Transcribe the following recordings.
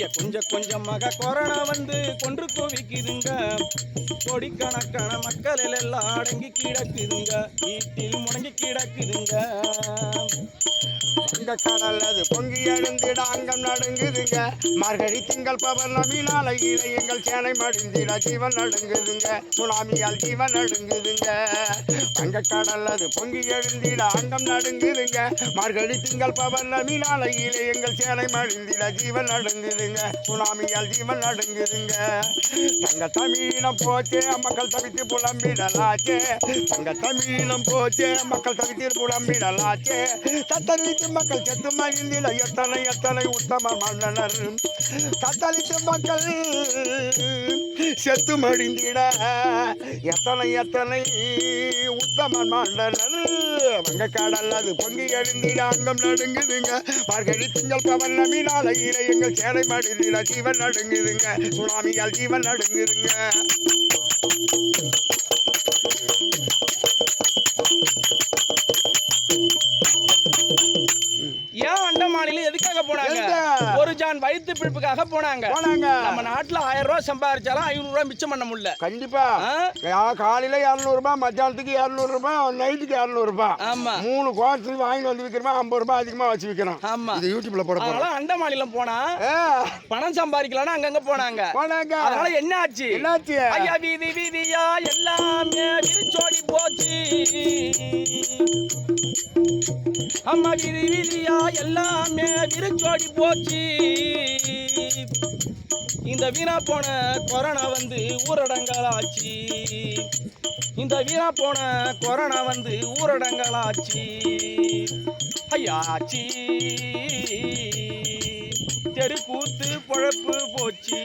ஐயா கொஞ்சம் கொஞ்சமாக கொரோனா வந்து கொன்று குவிக்குதுங்க. கோடிக்கணக்கான மக்கள் எல்லாம் அடங்கி கிடக்குதுங்க. வீட்டில் முடங்கி கிடக்குதுங்க. இந்த கடல் அது பொங்கி எழுந்திட அங்கம் நடுங்குதுங்க. மார்கழி திங்கள் பௌர்ணமி நாளையில எங்கள் சேனை மடிந்திட ஜீவன் நடுங்குதுங்க. சுனாமியால் ஜீவன் நடுங்குதுங்க. வங்க கடல் அது பொங்கி எழுந்திட அங்கம் நடுங்குதுங்க. மார்கழி திங்கள் பௌர்ணமி நாளையில எங்கள் சேனை மடிந்திட ஜீவன் நடுங்குதுங்க. சுனாமியால் ஜீவன் நடுங்குதுங்க தங்க தமிழினம் போச்சே மக்கள் தவித்து புலம்பிடலாச்சே. தங்க தமிழினம் போச்சே மக்கள் தவித்து புலம்பிடலாச்சே. தத்தளித்து மக்கள் செத்து மகிழ்ந்திட எத்தனை எத்தனை உத்தம மன்னனர். தத்தளித்து மக்கள் செத்து மடிந்திட எத்தனை எத்தனை உத்தம மன்னனர். வங்க கடல் அது பொங்கி எழுந்திட அங்கம் நடுங்குதுங்க. மார்கழி திங்கள் பவர்ணமி நாளையில எங்கள் சேலை மடிந்திட ஜீவன் நடுங்குதுங்க. சுனாமியால் ஜீவன் நடுங்குதுங்க. ஏன் அண்ட மாநிலம் எதுக்காக போனாங்க? ஒரு ஜான் வயிற்று பிடிப்புக்காக போனாங்க. போனாங்க. நம்ம நாட்டுல ஆயிரம் ரூபாய் சம்பாதிச்சாலும் ஐநூறு ரூபாய் மிச்சம் பண்ண முடியல. கண்டிப்பா. காலையில இரநூறுபா மத்தியானத்துக்கு இரநூறுபா நைட்டுக்கு இரநூறுபா ஆமா. மூணு குவார்டர் வாங்கிட்டு வந்து விற்கிறோம் ஐம்பது ரூபாய் அதிகமா வச்சு விற்கிறோம் ஆமா. இது யூடியூப்ல போட போறோம். அண்ட மாநிலம் போனா பணம் சம்பாதிக்கலாம்னு அங்கங்க போனாங்க. போனாங்க. அதனால என்ன ஆச்சு? என்னாச்சு? ஐயா வீதி வீதியா எல்லாமே விரிச்சோடி போச்சு. அம்மா வீதி வீதியா எல்லாமே விரிச்சோடி போச்சு. இந்த வீணா போன கொரோனா வந்து ஊரடங்களாச்சு. இந்த வீணா போன கொரோனா வந்து ஊரடங்கலாச்சு ஐயாச்சி தெருக்கூத்து பொழப்பு போச்சு.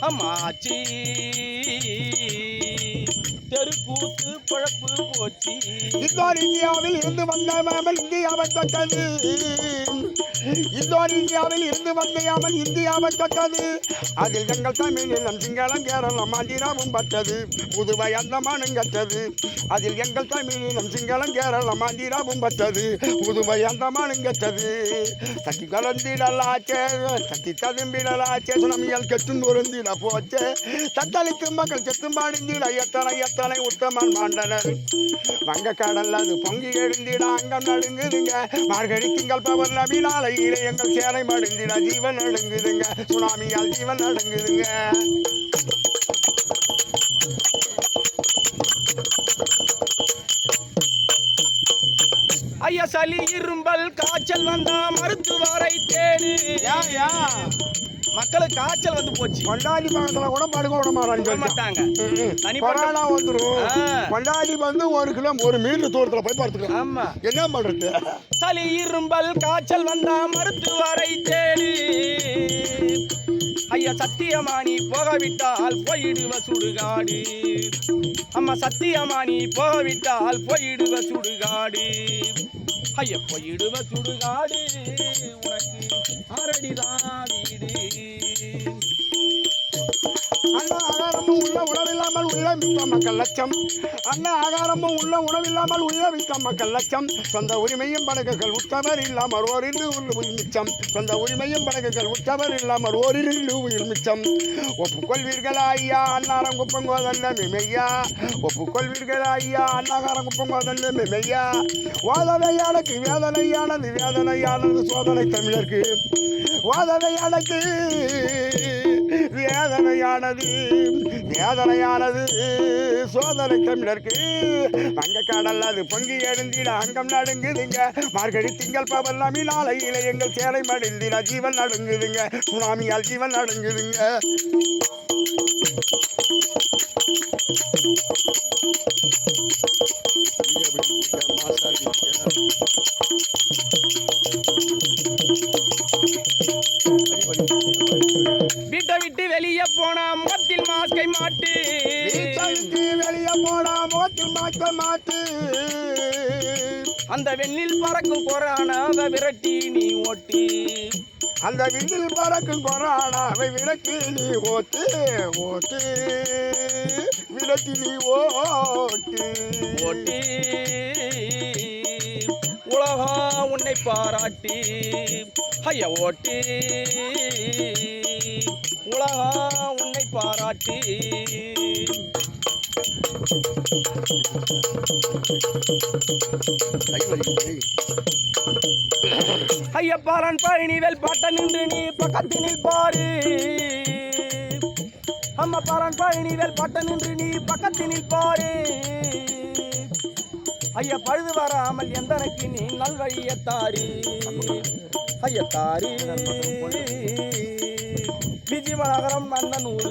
அம்மாச்சி தெருக்கூத்து பொழப்பு போச்சு. இந்தோனேசியாவில் இருந்து வந்த மாமல் இந்தியாவை தொட்டது. இந்தோனேசியாவில் இருந்து வந்த யாமல் இந்தியாவை தொட்டது. அதில் எங்கள் தமிழினம் சிங்களம் கேரளம் ஆந்திராவும் பட்டது. புதுவை அந்தமானும் கட்டது அதில் எங்கள் தமிழினம் சிங்களம் கேரளம் ஆந்திராவும் பட்டது. புதுவை அந்தமானும் கட்டது சக்தி கலந்திடலாச்சே சக்தி ததும்பிடலாச்சே சுனமியல் கெட்டும் பொருந்திட போச்சே. தத்தளிக்கும் மக்கள் செத்தும் பாடிந்திட எத்தனை எத்தனை உத்தமன் மாண்டனர். வங்க கடல் அது பொங்கி எழுந்திட அங்கம் நடுங்குதுங்க. மார்கழி திங்கள் பௌர்ணமி நாளையில எங்கள் சேலை மடுந்திட ஜீவன் நடுங்குதுங்க. சுனாமியால் ஜீவன் நடுங்குதுங்க. ஐயா சளி இரும்பல் காய்ச்சல் வந்தா மருத்துவரை தேடு. மக்களுக்கு காய்ச்சல் வந்து போச்சு. கொண்டாடி பக்கத்துல கூட படுக்க விட மாட்டாங்க. கொரோனா வந்துடும். கொண்டாடி வந்து ஒரு கிலோ ஒரு மீல் தூரத்துல போய் படுத்துக்கலாம். ஆமா. என்ன பண்றது? சளி இரும்பல் காய்ச்சல் வந்தா மருத்துவரை தேடு. ஐயா சத்தியமானி போகவிட்டால் போயிடுவ சுடுகாடு. அம்மா சத்தியமானி போகவிட்டால் போயிடுவ சுடுகாடு. எப்ப இடுவ சுடுகாடு. உனக்கு ஆரடிதான் அண்ணா ஆகாரமும் உள்ள உணவில்லாமல் உள்ள மிக்க மக்கள் லட்சம். அண்ணா ஆகாரமும் உள்ள உணவில்லாமல் உள்ள மிக்க மக்கள் லட்சம். சொந்த உரிமையும் படகுகள் உற்றவர் இல்லாமல் ஓரிரு உயிர் மிச்சம். சொந்த உரிமையும் படகுகள் உற்றவர் இல்லாமல் ஓரிரு உயிர் மிச்சம். ஒப்புக்கொள்வீர்களா ஐயா? அன்னாரம் குப்பங்கோதல்ல மெய்யா ஒப்புக்கொள்வீர்களா ஐயா? அன்னாகாரம் குப்பங்கோதல்ல மெய்யா வாதனையானக்கு வேதனையானது வேதனையானது சோதனை தமிழருக்கு. வாதனையானது வேதனையானது வேதனையானது. சோதனை தமிழருக்கு வங்க கடல் அது பொங்கி எழுந்திட அங்கம் நடுங்குதுங்க. மார்கழி திங்கள் பவர்ணமி நாளையில எங்கள் சேலை மடிந்திட ஜீவன் நடுங்குதுங்க. சுனாமியால் ஜீவன் நடுங்குதுங்க. அந்த வெண்ணில் பறக்கும் கொரோனாவை விரட்டி நீ ஓட்டு. அந்த விண்ணில் பறக்கும் கொரானாவை விளக்கு நீ ஓட்டு ஓட்டு. விளக்கு நீ ஓட்டு. ஓட்டு. உலகம் உன்னை பாராட்டி. ஐய ஓட்டி. உலகம் உன்னை பாராட்டி. ஐயப்பாரன் பழனிவேல் பாட்ட நின்று நீ பக்கத்தினில் பாரு அம்மா பாரன் பழனிவேல் பாட்ட நின்று நீ பக்கத்தினில் பாரு ஐயா பழுது வராமல் எந்தனக்கு நீ நல்வழிய தாரி ஐய தாரி விஜயநகரம் நந்தனூர்